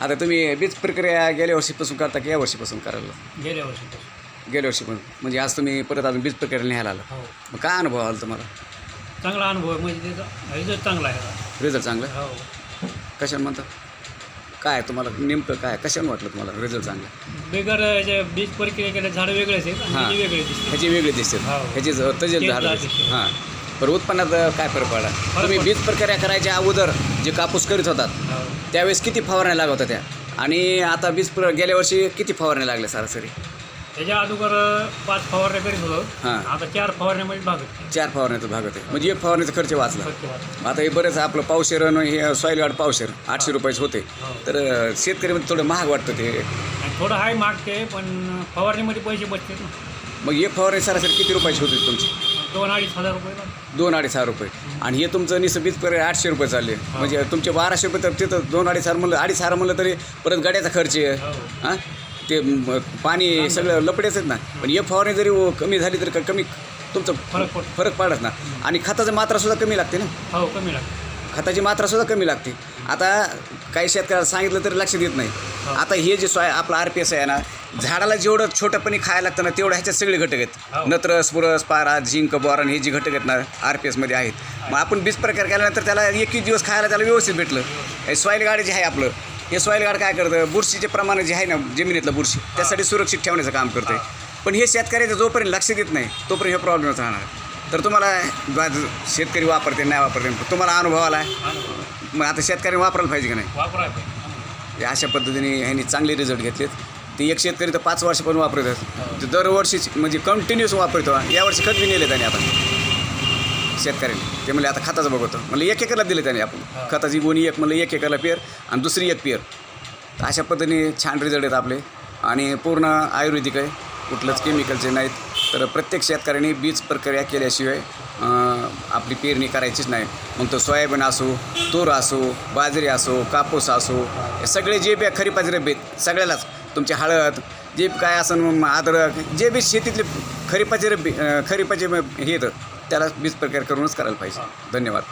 आता तुम्ही बीज प्रक्रिया गेल्या वर्षीपासून करता की या वर्षीपासून करायला? गेल्या वर्षी गेल्या वर्षी पण म्हणजे आज तुम्ही परत अजून बीज प्रक्रिया न्यायला आला. हो. मग काय अनुभव आला तुम्हाला? चांगला अनुभव आहे. म्हणजे त्याचा रिझल्ट चांगला आहे. रिझल्ट चांगला हो. कशाने म्हणता? काय तुम्हाला नेमकं काय कशाने वाटलं तुम्हाला रिझल्ट चांगला? बेगर बीज प्रक्रिया केल्या झाडं वेगळेच आहेत आणि हां. वेगळे दिसते. ह्याची वेगळी दिसते. हो. ह्याची ज- तजेल झाड दिसते. हां. बरं उत्पन्नात काय फरक पडला? तुम्ही. बीज प्रक्रिया करायच्या अगोदर जे कापूस करीत होतात हो. त्यावेळेस किती फवारण्या लागत होत्या? आणि आता बीज प्र गेल्या वर्षी किती फवारण्या लागल्या सरासरी? त्याच्या अगोदर पाच फवारण्या करीत होतो. हां. आता चार फवारण्यामध्ये भागत चार फवारण्याचा भाग होते. म्हणजे एक फवारण्याचा खर्च वाचला. आता हे बरेच आपलं पावशेर आणि हे सॉईल गार्ड पावशेर आठशे रुपयाचे होते. हो. तर अं, शेतकऱ्यामध्ये थोडं महाग वाटतं ते. थोडं हाय मागते पण फवारणीमध्ये पैसे बचतात ना. मग एक फवारणी सरासरी किती रुपयाची होती तुमची? दोन अडीच हजार रुपये. दोन अडीच हजार रुपये. आणि हे तुमचं निसं बीज पर्यंत आठशे रुपये चालले. म्हणजे तुमचे बाराशे रुपये तर तिथं दोन अडीच हजार म्हणलं अडीच हजार म्हणलं तरी परत गाड्याचा खर्च आहे. हो. हां? ते म, पाणी सगळं लपडेच आहेत ना. पण एक फवारणी जरी कमी झाली तरी क- कमी तुमचं फरक पडतो. फरक पडत ना. आणि खताची मात्रासुद्धा कमी लागते ना. हो कमी लागते. खताची मात्रासुद्धा कमी लागते. आता काही शेतकऱ्याला सांगितलं तरी लक्ष देत नाही. आता हे जे सोय आपलं आर पी एस आहे ना झाडाला जेवढं छोटंपणी खायला लागतं ना तेवढं ह्याच्यात सगळे घटक आहेत. हो. नत्र स्पुरस पारा झिंक बोरान हे जे घटक आहेत ना आर पी एसमध्ये आहेत. मग आपण बीज प्रकार केल्यानंतर त्याला एकवीस दिवस खायला त्याला व्यवस्थित भेटलं. हे सॉईल गार्ड जे आहे आपलं हे सॉईल गार्ड काय करतं? बुरशीचे प्रमाण जे आहे ना जमिनीतलं बुरशी त्यासाठी सुरक्षित ठेवण्याचं काम करतं पण हे शेतकऱ्याचं जोपर्यंत लक्ष देत नाही तोपर्यंत हे प्रॉब्लेमच राहणार. तर तुम्हाला बा- शेतकरी वापरते नाही वापरते तुम्हाला अनुभव आला आहे मग आता शेतकरी वापरायला पाहिजे का नाही? हे अशा पद्धतीने ह्यांनी चांगले रिझल्ट घेतलेत. ते एक शेतकरी तर पाच वर्षापासून वापरतात ते दरवर्षीच म्हणजे कंटिन्युअस वापरतो. यावर्षी खत बी नेले त्याने आता. शेतकऱ्यांनी. ते म्हणले आता खताचं बघतो. म्हणलं एक एकरला दिले त्याने आपण. खताची गोणी एक म्हणलं एक एकरला पेर आणि दुसरी एक पेर. तर अशा पद्धतीने छान रिझल्ट आहेत आपले. आणि पूर्ण आयुर्वेदिक आहे. कुठलंच केमिकलचे नाहीत. तर प्रत्येक शेतकऱ्याने बीज प्रक्रिया केल्याशिवाय आपली पेरणी करायचीच नाही. मग तो सोयाबीन असो तूर असो बाजरी असो कापूस असो हे सगळे जे बी खरीप रब्बे सगळ्यालाच. तुमची हळद जे काय असं अद्रक जे बी शेतीतले खरीपाचे रब्बी खरीपाचे हे येतं त्याला बीज प्रक्रिया करूनच करायला पाहिजे. धन्यवाद.